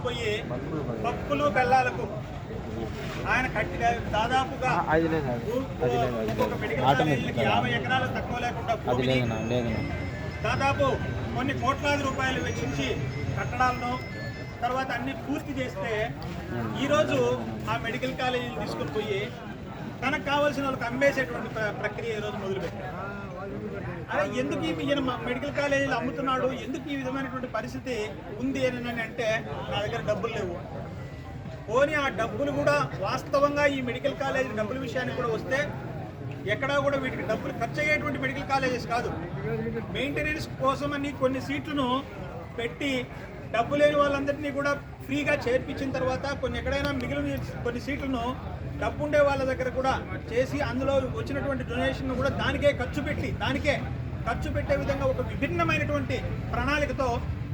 పోయి పప్పులు బెల్లాలకు. ఆయన కట్టిన దాదాపుగా యాభై ఎకరాలు తక్కువ లేకుండా దాదాపు కొన్ని కోట్లాది రూపాయలు వెచ్చించి కట్టడాలను తర్వాత అన్ని పూర్తి చేస్తే ఈరోజు ఆ మెడికల్ కాలేజీలు తీసుకొని పోయి తనకు కావాల్సిన వాళ్ళకి అమ్మేసేటువంటి ప్ర- ప్రక్రియ ఈరోజు మొదలుపెట్టారు. అరే ఎందుకు ఈ ఈయన మెడికల్ కాలేజీలో అమ్ముతున్నాడు? ఎందుకు ఈ విధమైనటువంటి పరిస్థితి ఉంది అని అంటే నా దగ్గర డబ్బులు లేవు. పోనీ ఆ డబ్బులు కూడా వాస్తవంగా ఈ మెడికల్ కాలేజ్ డబ్బుల విషయానికి కూడా వస్తే ఎక్కడా కూడా వీటికి డబ్బులు ఖర్చు అయ్యేటువంటి మెడికల్ కాలేజెస్ కాదు. మెయింటెనెన్స్ కోసమని కొన్ని సీట్లను పెట్టి డబ్బు లేని వాళ్ళందరినీ కూడా ఫ్రీగా చేర్పించిన తర్వాత కొన్ని ఎక్కడైనా మిగిలిన కొన్ని సీట్లను డబ్బు ఉండే వాళ్ళ దగ్గర కూడా చేసి అందులో వచ్చినటువంటి డొనేషన్ కూడా దానికే ఖర్చు పెట్టి దానికే ఖర్చు పెట్టే విధంగా ఒక విభిన్నమైనటువంటి ప్రణాళికతో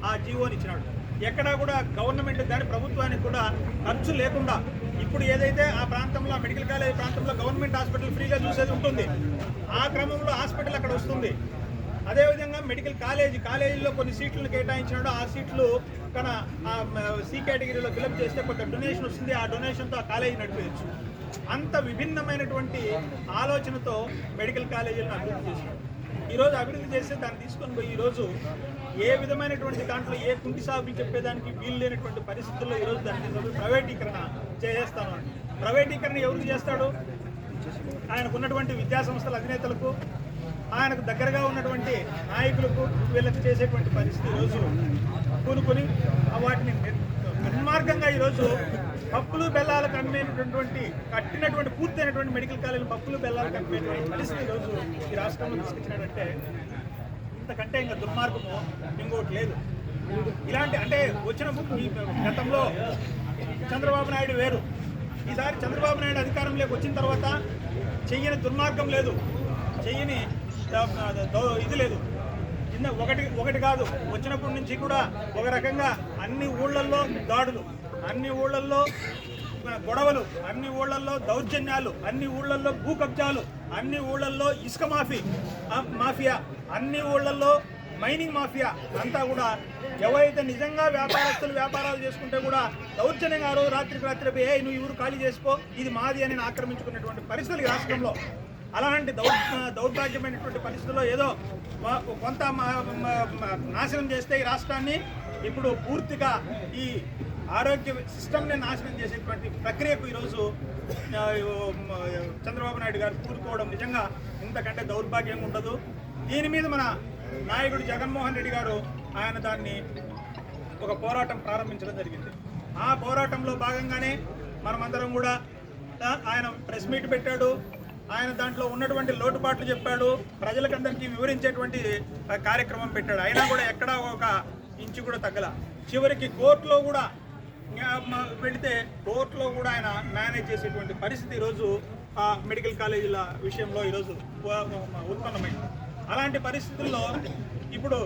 ఆ జీవోని ఇచ్చినాడు. ఎక్కడా కూడా గవర్నమెంట్ కానీ ప్రభుత్వానికి కూడా ఖర్చు లేకుండా ఇప్పుడు ఏదైతే ఆ ప్రాంతంలో మెడికల్ కాలేజ్ ప్రాంతంలో గవర్నమెంట్ హాస్పిటల్ ఫ్రీగా చూసేది ఉంటుంది ఆ క్రమంలో హాస్పిటల్ అక్కడ వస్తుంది. అదేవిధంగా మెడికల్ కాలేజీ కాలేజీలో కొన్ని సీట్లను కేటాయించినాడు. ఆ సీట్లు తన సి కేటగిరీలో ఫిలప్ చేస్తే కొంత డొనేషన్ వస్తుంది. ఆ డొనేషన్తో ఆ కాలేజీ నడిపేయచ్చు. అంత విభిన్నమైనటువంటి ఆలోచనతో మెడికల్ కాలేజీలను అభివృద్ధి చేశాడు. ఈరోజు అభివృద్ధి చేస్తే దాన్ని తీసుకొని పోయి ఈరోజు ఏ విధమైనటువంటి దాంట్లో ఏ కుంటి సాగులు చెప్పేదానికి వీలు లేనటువంటి పరిస్థితుల్లో ఈరోజు దాన్ని ప్రైవేటీకరణ చేసేస్తాను ప్రైవేటీకరణ ఎవరికి చేస్తాడు? ఆయనకున్నటువంటి విద్యాసంస్థల విద్యా సంస్థల అధినేతలకు ఆయనకు దగ్గరగా ఉన్నటువంటి నాయకులకు వీళ్ళకి చేసేటువంటి పరిస్థితి ఈరోజు కూనుకొని వాటిని దుర్మార్గంగా ఈరోజు పప్పులు బెల్లాలకు అమ్మేటటువంటి కట్టినటువంటి పూర్తయినటువంటి మెడికల్ కాలేజీలు పప్పులు బెల్లాలకు అమ్మేటువంటి పరిస్థితి ఈరోజు ఈ రాష్ట్రంలో తీసుకొచ్చినాడంటే ఇంతకంటే ఇంకా దుర్మార్గము ఇంకోటి లేదు. ఇలాంటి అంటే వచ్చిన ఈ గతంలో చంద్రబాబు నాయుడు వేరు. ఈసారి చంద్రబాబు నాయుడు అధికారంలోకి వచ్చిన తర్వాత చెయ్యని దుర్మార్గం లేదు. చెయ్యని ఇది లేదు. కింద ఒకటి ఒకటి కాదు. వచ్చినప్పటి నుంచి కూడా ఒక రకంగా అన్ని ఊళ్ళల్లో దాడులు అన్ని ఊళ్ళల్లో గొడవలు అన్ని ఊళ్ళల్లో దౌర్జన్యాలు అన్ని ఊళ్ళల్లో భూ కబ్జాలు అన్ని ఊళ్ళల్లో ఇసుక మాఫీ మాఫియా అన్ని ఊళ్ళల్లో మైనింగ్ మాఫియా అంతా కూడా ఎవరైతే నిజంగా వ్యాపారస్తులు వ్యాపారాలు చేసుకుంటే కూడా దౌర్జన్యంగా రాత్రికి రాత్రి ఏ నువ్వు ఊరు ఖాళీ చేసుకో ఇది మాది అని ఆక్రమించుకున్నటువంటి పరిస్థితులు రాష్ట్రంలో. అలాంటి దౌ దౌర్భాగ్యమైనటువంటి పరిస్థితుల్లో ఏదో కొంత నాశనం చేస్తే ఈ రాష్ట్రాన్ని ఇప్పుడు పూర్తిగా ఈ ఆరోగ్య సిస్టమ్ని నాశనం చేసేటువంటి ప్రక్రియకు ఈరోజు చంద్రబాబు నాయుడు గారు కూరుకోవడం నిజంగా ఇంతకంటే దౌర్భాగ్యం ఉండదు. దీని మీద మన నాయకుడు జగన్మోహన్ రెడ్డి గారు ఆయన దాన్ని ఒక పోరాటం ప్రారంభించడం జరిగింది. ఆ పోరాటంలో భాగంగానే మనమందరం కూడా ఆయన ప్రెస్ మీట్ పెట్టాడు. ఆయన దాంట్లో ఉన్నటువంటి లోటుపాట్లు చెప్పాడు. ప్రజలకందరికీ వివరించేటువంటి కార్యక్రమం పెట్టాడు. అయినా కూడా ఎక్కడా ఒక ఇంచు కూడా తగ్గల. చివరికి కోర్టులో కూడా పెడితే వెళితే కోర్టులో కూడా ఆయన మేనేజ్ చేసేటువంటి పరిస్థితి ఈరోజు ఆ మెడికల్ కాలేజీల విషయంలో ఈరోజు ఉత్పన్నమైంది. అలాంటి పరిస్థితుల్లో ఇప్పుడు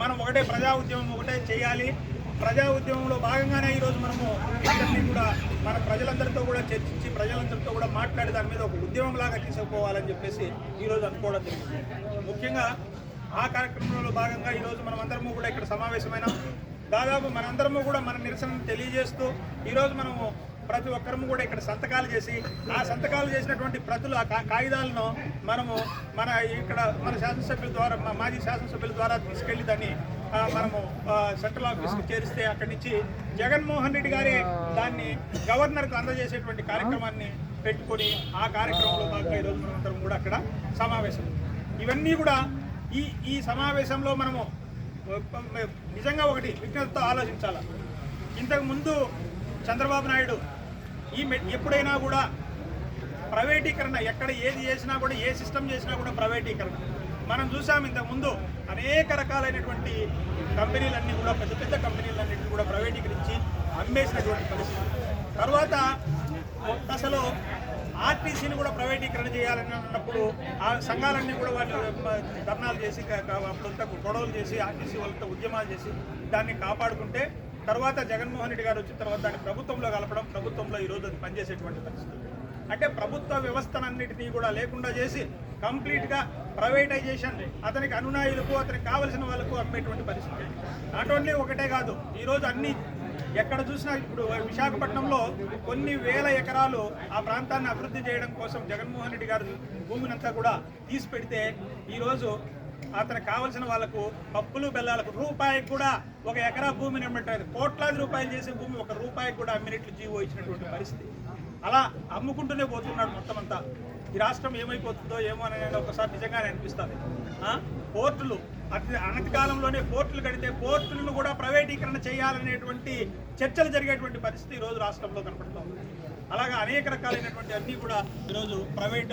మనం ఒకటే ప్రజా ఉద్యమం ఒకటే చేయాలి. ప్రజా ఉద్యమంలో భాగంగానే ఈరోజు మనము అందరినీ కూడా మన ప్రజలందరితో కూడా చర్చించి ప్రజలందరితో కూడా మాట్లాడి దాని మీద ఒక ఉద్యమం లాగా తీసుకుపోవాలని చెప్పేసి ఈరోజు అనుకోవడం జరిగింది. ముఖ్యంగా ఆ కార్యక్రమంలో భాగంగా ఈరోజు మనం అందరము కూడా ఇక్కడ సమావేశమైన. దాదాపు మనందరము కూడా మన నిరసనను తెలియజేస్తూ ఈరోజు మనము ప్రతి ఒక్కరము కూడా ఇక్కడ సంతకాలు చేసి ఆ సంతకాలు చేసినటువంటి ప్రతులు ఆ కా- కాగితాలను మనము మన ఇక్కడ మన శాసనసభ్యుల ద్వారా మా మాజీ శాసనసభ్యుల ద్వారా తీసుకెళ్ళి దాన్ని మనము సెంట్రల్ ఆఫీస్కి చేరిస్తే అక్కడి నుంచి జగన్మోహన్ రెడ్డి గారే దాన్ని గవర్నర్కు అందజేసేటువంటి కార్యక్రమాన్ని పెట్టుకొని ఆ కార్యక్రమంలో భాగంగా ఈరోజు మనమందరం కూడా అక్కడ సమావేశం. ఇవన్నీ కూడా ఈ ఈ సమావేశంలో మనము నిజంగా ఒకటి విజ్ఞతతో ఆలోచించాలి? ఇంతకు ముందు చంద్రబాబు నాయుడు ఈ ఎప్పుడైనా కూడా ప్రైవేటీకరణ ఎక్కడ ఏది చేసినా కూడా ఏ సిస్టమ్ చేసినా కూడా ప్రైవేటీకరణ. మనం చూసాం ఇంతకు ముందు అనేక రకాలైనటువంటి కంపెనీలన్నీ కూడా పెద్ద పెద్ద కంపెనీలన్నింటినీ కూడా ప్రైవేటీకరించి అమ్మేసినటువంటి పరిస్థితి. తర్వాత దశలో ఆర్టీసీని కూడా ప్రైవేటీకరణ చేయాలని అన్నప్పుడు ఆ సంఘాలన్నీ కూడా వాళ్ళు ధర్నాలు చేసి క- అప్పుడంతా గొడవలు చేసి ఆర్టీసీ వాళ్ళతో ఉద్యమాలు చేసి దాన్ని కాపాడుకుంటే తర్వాత జగన్మోహన్ రెడ్డి గారు వచ్చిన తర్వాత దాన్ని ప్రభుత్వంలో కలపడం ప్రభుత్వంలో ఈరోజు అది పనిచేసేటువంటి పరిస్థితి. అంటే ప్రభుత్వ వ్యవస్థనన్నిటినీ కూడా లేకుండా చేసి కంప్లీట్గా ప్రైవేటైజేషన్ అతనికి అనునాయులకు అతనికి కావలసిన వాళ్ళకు అమ్మేటువంటి పరిస్థితి నాట్ ఓన్లీ ఒకటే కాదు ఈరోజు అన్ని ఎక్కడ చూసినా ఇప్పుడు విశాఖపట్నంలో కొన్ని వేల ఎకరాలు ఆ ప్రాంతాన్ని అభివృద్ధి చేయడం కోసం జగన్మోహన్ రెడ్డి గారు భూమినంతా కూడా తీసి పెడితే ఈరోజు అతనికి కావలసిన వాళ్ళకు పప్పులు బెల్లాలకు రూపాయికి కూడా ఒక ఎకరా భూమిని అమ్మినట్టు కోట్లాది రూపాయలు చేసే భూమి ఒక రూపాయికి కూడా అమ్మినట్లు జీవో ఇచ్చినటువంటి పరిస్థితి. అలా అమ్ముకుంటూనే పోతున్నాడు మొత్తం అంతా. ఈ రాష్ట్రం ఏమైపోతుందో ఏమో అనేది ఒకసారి నిజంగానే అనిపిస్తుంది. కోర్టులు అతి అనతి కాలంలోనే కోర్టులు కడితే కోర్టులను కూడా ప్రైవేటీకరణ చేయాలనేటువంటి చర్చలు జరిగేటువంటి పరిస్థితి ఈరోజు రాష్ట్రంలో కనపడుతోంది. అలాగా అనేక రకాలైనటువంటి అన్నీ కూడా ఈరోజు ప్రైవేట్